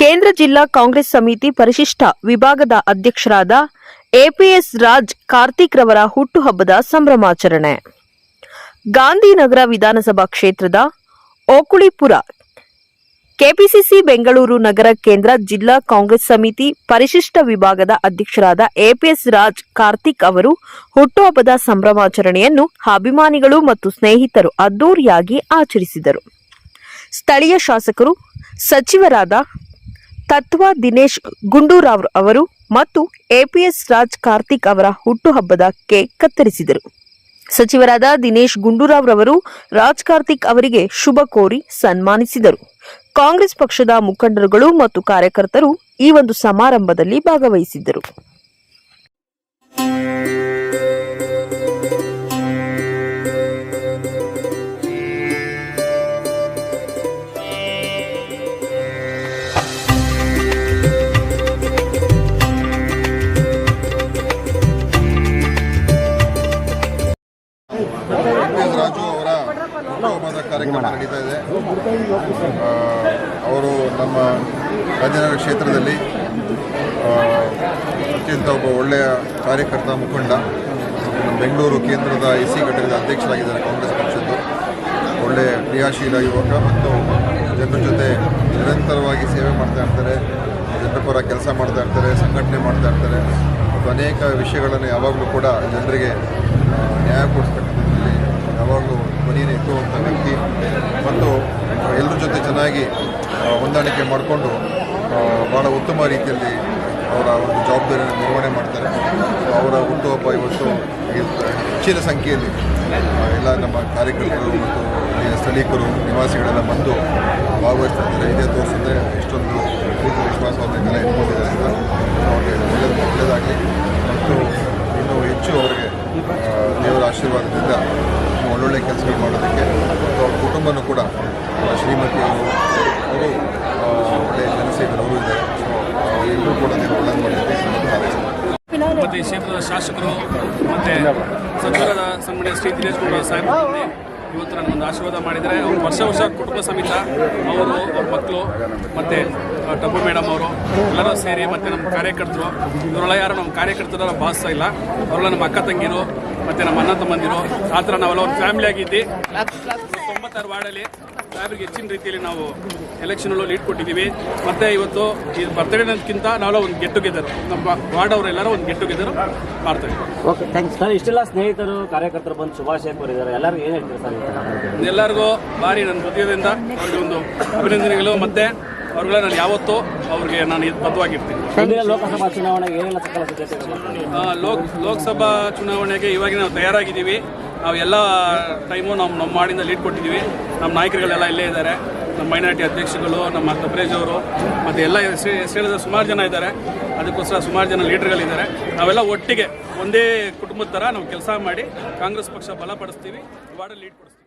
ಕೇಂದ್ರ ಜಿಲ್ಲಾ ಕಾಂಗ್ರೆಸ್ ಸಮಿತಿ ಪರಿಶಿಷ್ಟ ವಿಭಾಗದ ಅಧ್ಯಕ್ಷರಾದ ಎಪಿಎಸ್ ರಾಜ್ ಕಾರ್ತಿಕ್ ರವರ ಹುಟ್ಟುಹಬ್ಬದ ಸಂಭ್ರಮಾಚರಣೆ. ಗಾಂಧಿನಗರ ವಿಧಾನಸಭಾ ಕ್ಷೇತ್ರದ ಓಕುಳಿಪುರ, ಕೆಪಿಸಿಸಿ ಬೆಂಗಳೂರು ನಗರ ಕೇಂದ್ರ ಜಿಲ್ಲಾ ಕಾಂಗ್ರೆಸ್ ಸಮಿತಿ ಪರಿಶಿಷ್ಟ ವಿಭಾಗದ ಅಧ್ಯಕ್ಷರಾದ ಎಪಿಎಸ್ ರಾಜ್ ಕಾರ್ತಿಕ್ ಅವರು ಹುಟ್ಟುಹಬ್ಬದ ಸಂಭ್ರಮಾಚರಣೆಯನ್ನು ಅಭಿಮಾನಿಗಳು ಮತ್ತು ಸ್ನೇಹಿತರು ಅದ್ದೂರಿಯಾಗಿ ಆಚರಿಸಿದರು. ಸ್ಥಳೀಯ ಶಾಸಕರು, ಸಚಿವರಾದ ತತ್ವ ದಿನೇಶ್ ಗುಂಡೂರಾವ್ ಅವರು ಮತ್ತು ಎಪಿಎಸ್ ರಾಜ್ ಕಾರ್ತಿಕ್ ಅವರ ಹುಟ್ಟುಹಬ್ಬದ ಕೇಕ್ ಕತ್ತರಿಸಿದರು. ಸಚಿವರಾದ ದಿನೇಶ್ ಗುಂಡೂರಾವ್ ರವರು ರಾಜ್ ಕಾರ್ತಿಕ್ ಅವರಿಗೆ ಶುಭ ಕೋರಿ ಸನ್ಮಾನಿಸಿದರು. ಕಾಂಗ್ರೆಸ್ ಪಕ್ಷದ ಮುಖಂಡರುಗಳು ಮತ್ತು ಕಾರ್ಯಕರ್ತರು ಈ ಒಂದು ಸಮಾರಂಭದಲ್ಲಿ ಭಾಗವಹಿಸಿದ್ದರು. ಹುಟ್ಟುಹಬ್ಬದ ಕಾರ್ಯಕ್ರಮ ನಡೀತಾ ಇದೆ. ಅವರು ನಮ್ಮ ಗಾಂಧಿನಗರ ಕ್ಷೇತ್ರದಲ್ಲಿ ಅತ್ಯಂತ ಒಬ್ಬ ಒಳ್ಳೆಯ ಕಾರ್ಯಕರ್ತ ಮುಖಂಡ ಬೆಂಗಳೂರು ಕೇಂದ್ರದ ಎ ಸಿ ಘಟಕದ ಅಧ್ಯಕ್ಷರಾಗಿದ್ದಾರೆ ಕಾಂಗ್ರೆಸ್ ಪಕ್ಷದ್ದು. ಒಳ್ಳೆಯ ಕ್ರಿಯಾಶೀಲ ಯುವಕ ಮತ್ತು ಜನರ ಜೊತೆ ನಿರಂತರವಾಗಿ ಸೇವೆ ಮಾಡ್ತಾ ಇರ್ತಾರೆ, ಜನರ ಪರ ಕೆಲಸ ಮಾಡ್ತಾ ಇರ್ತಾರೆ, ಸಂಘಟನೆ ಮಾಡ್ತಾ ಇರ್ತಾರೆ. ಮತ್ತು ಅನೇಕ ವಿಷಯಗಳನ್ನು ಯಾವಾಗಲೂ ಕೂಡ ಜನರಿಗೆ ನ್ಯಾಯ ಕೊಡಿಸ್ತಕ್ಕಂಥದ್ದಲ್ಲಿ ಧ್ವನಿಯನ್ನು ಎತ್ತುವಂಥ ವ್ಯಕ್ತಿ ಮತ್ತು ಎಲ್ಲರ ಜೊತೆ ಚೆನ್ನಾಗಿ ಹೊಂದಾಣಿಕೆ ಮಾಡಿಕೊಂಡು ಭಾಳ ಉತ್ತಮ ರೀತಿಯಲ್ಲಿ ಅವರ ಒಂದು ಜವಾಬ್ದಾರಿಯನ್ನು ನಿರ್ವಹಣೆ ಮಾಡ್ತಾರೆ. ಅವರ ಹುಟ್ಟುಹಬ್ಬ ಇವತ್ತು ಹೆಚ್ಚಿನ ಸಂಖ್ಯೆಯಲ್ಲಿ ಎಲ್ಲ ನಮ್ಮ ಕಾರ್ಯಕರ್ತರು ಮತ್ತು ಇಲ್ಲಿಯ ಸ್ಥಳೀಕರು ನಿವಾಸಿಗಳೆಲ್ಲ ಬಂದು ಭಾಗವಹಿಸ್ತಾರೆ ಇದೇ ತೋರಿಸಿದ್ರೆ ಇಷ್ಟೊಂದು ವಿಶ್ವಾಸವನ್ನು ಜನ ಇಟ್ಕೊಂಡಿದ್ದಾರೆ ಅಂತ ಅವ್ರಿಗೆ ಒಳ್ಳೆಯದು ಒಳ್ಳೆಯದಾಗಲಿ. ಮತ್ತು ಇನ್ನೂ ಹೆಚ್ಚು ಅವರಿಗೆ ದೇವರ ಆಶೀರ್ವಾದದಿಂದ ಒಳ್ಳೊಳ್ಳೆ ಕೆಲಸಗಳು ಮಾಡೋದಕ್ಕೆ ಮತ್ತು ಅವ್ರ ಕುಟುಂಬನೂ ಕೂಡ ಶ್ರೀಮತಿ ಅವರು ಅವರು ಒಳ್ಳೆಯ ಜನಸೇವೆಗಳು ಅವರು ಇದ್ದಾರೆ. ಎಲ್ಲರೂ ಕೂಡ ಒಳ್ಳೇದು ಮಾಡಿದ್ದೀವಿ ಮತ್ತು ಈ ಕ್ಷೇತ್ರದ ಶಾಸಕರು, ಮತ್ತು ಸಚಿವರ ಸನ್ಮಾನ್ಯ ಶ್ರೀ ದಿನೇಶ್ ಗುಂಡೂರಾವ್ ಸಾಹೇಬ್ ಇವತ್ತು ನನಗೊಂದು ಆಶೀರ್ವಾದ ಮಾಡಿದರೆ ಅವ್ರು ವರ್ಷ ವರ್ಷ ಕುಟುಂಬ ಸಮೇತ ಅವರು, ಅವ್ರ ಮಕ್ಕಳು, ಮತ್ತು ಟಬ್ಬು ಮೇಡಮ್ ಅವರು ಎಲ್ಲರೂ ಸೇರಿ ಮತ್ತು ನಮ್ಮ ಕಾರ್ಯಕರ್ತರು, ಇವರೆಲ್ಲ ಯಾರು ನಮ್ಮ ಕಾರ್ಯಕರ್ತರ ಭಾಸ ಇಲ್ಲ. ಅವರೆಲ್ಲ ನಮ್ಮ ಅಕ್ಕ ತಂಗಿರು, ಮತ್ತು ನಮ್ಮ ಅಣ್ಣ ತಮ್ಮಂದಿರು, ಆ ಥರ ನಾವೆಲ್ಲ ಒಂದು ಫ್ಯಾಮಿಲಿ ಆಗಿದ್ದು ತೊಂಬತ್ತಾರು ವಾರ್ಡಲ್ಲಿ ಸಾಹೇಬ್ರಿಗೆ ಹೆಚ್ಚಿನ ರೀತಿಯಲ್ಲಿ ನಾವು ಎಲೆಕ್ಷನಲ್ಲೂ ಲೀಡ್ ಕೊಟ್ಟಿದ್ದೀವಿ. ಮತ್ತು ಇವತ್ತು ಈ ಬರ್ತಡೇ ಅನ್ನೋದಕ್ಕಿಂತ ನಾವೆಲ್ಲ ಒಂದು ಗೆಟ್ ಟುಗೆದರ್ ನಮ್ಮ ವಾರ್ಡ್ ಅವರೆಲ್ಲರೂ ಒಂದು ಗೆಟ್ ಟುಗೆದರ್ ಮಾಡ್ತಾ ಇದ್ದೀವಿ. ಓಕೆ ಥ್ಯಾಂಕ್ಸ್ ಸರ್, ಇಷ್ಟೆಲ್ಲ ಸ್ನೇಹಿತರು, ಕಾರ್ಯಕರ್ತರು ಬಂದು ಶುಭಾಶಯ ಕೋರಿದ್ದಾರೆ. ಎಲ್ಲರಿಗೂ ಏನು ಹೇಳ್ತೀರಾ ಸರ್? ಎಲ್ಲರಿಗೂ ಭಾರಿ ನನ್ನ ಹೃದಯದಿಂದ ಅವ್ರಿಗೆ ಒಂದು ಅಭಿನಂದನೆಗಳು. ಮತ್ತೆ ಅವ್ರಿಗೆಲ್ಲ ನಾನು ಯಾವತ್ತೂ ಅವ್ರಿಗೆ ನಾನು ಇದು ಬದ್ಧವಾಗಿರ್ತೀನಿ. ಲೋಕಸಭಾ ಚುನಾವಣೆಗೆ ಲೋಕ್ ಲೋಕಸಭಾ ಚುನಾವಣೆಗೆ ಇವಾಗ ನಾವು ತಯಾರಾಗಿದ್ದೀವಿ. ನಾವು ಎಲ್ಲ ಟೈಮು ನಮ್ಮ ನಮ್ಮ ಮಾಡಿಂದ ಲೀಡ್ ಕೊಟ್ಟಿದ್ದೀವಿ. ನಮ್ಮ ನಾಯಕರುಗಳೆಲ್ಲ ಇಲ್ಲೇ ಇದ್ದಾರೆ. ನಮ್ಮ ಮೈನಾರಿಟಿ ಅಧ್ಯಕ್ಷಗಳು ನಮ್ಮ ತಬ್ರೇಜ್ ಅವರು ಮತ್ತು ಎಲ್ಲ ಸೇರಿದ ಸುಮಾರು ಜನ ಇದ್ದಾರೆ. ಅದಕ್ಕೋಸ್ಕರ ಸುಮಾರು ಜನ ಲೀಡರ್ಗಳಿದ್ದಾರೆ. ನಾವೆಲ್ಲ ಒಟ್ಟಿಗೆ ಒಂದೇ ಕುಟುಂಬದ ಥರ ನಾವು ಕೆಲಸ ಮಾಡಿ ಕಾಂಗ್ರೆಸ್ ಪಕ್ಷ ಬಲಪಡಿಸ್ತೀವಿ, ವಾರ್ಡಲ್ಲಿ ಲೀಡ್ ಕೊಡಿಸ್ತೀವಿ.